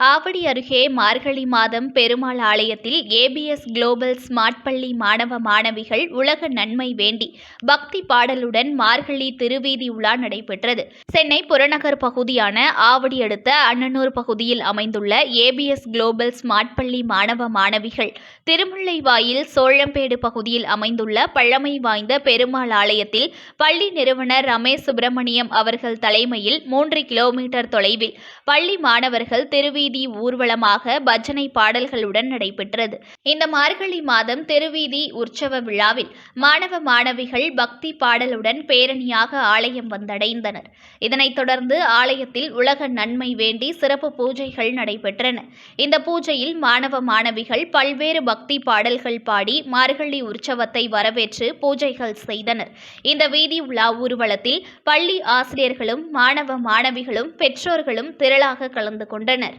ஆவடி அருகே மார்கழி மாதம் பெருமாள் ஆலயத்தில் ஏபிஎஸ் குளோபல் ஸ்மார்ட் பள்ளி மாணவ மாணவிகள் உலக நன்மை வேண்டி பக்தி பாடலுடன் மார்கழி திருவீதி உலா நடைபெற்றது. சென்னை புறநகர் பகுதியான ஆவடி அடுத்த அண்ணனூர் பகுதியில் அமைந்துள்ள ஏபிஎஸ் குளோபல் ஸ்மார்ட் பள்ளி மாணவ மாணவிகள் திருமுல்லைவாயில் சோழம்பேடு பகுதியில் அமைந்துள்ள பழமை வாய்ந்த பெருமாள் ஆலயத்தில் பள்ளி நிறுவனர் ரமேஷ் சுப்பிரமணியம் அவர்கள் தலைமையில் மூன்று கிலோமீட்டர் தொலைவில் பள்ளி மாணவர்கள் திருவீதி ஊர்வலமாக பஜனை பாடல்களுடன் நடைபெற்றது. இந்த மார்கழி மாதம் திருவீதி உற்சவ விழாவில் மாணவ மாணவிகள் பக்தி பாடலுடன் பேரணியாக ஆலயம் வந்தடைந்தனர். இதனைத் தொடர்ந்து ஆலயத்தில் உலக நன்மை வேண்டி சிறப்பு பூஜைகள் நடைபெற்றன. இந்த பூஜையில் மாணவ மாணவிகள் பல்வேறு பக்தி பாடல்கள் பாடி மார்கழி உற்சவத்தை வரவேற்று பூஜைகள் செய்தனர். இந்த வீதி உலா ஊர்வலத்தில் பள்ளி ஆசிரியர்களும் மாணவ மாணவிகளும் பெற்றோர்களும் திரளாக கலந்து கொண்டனர்.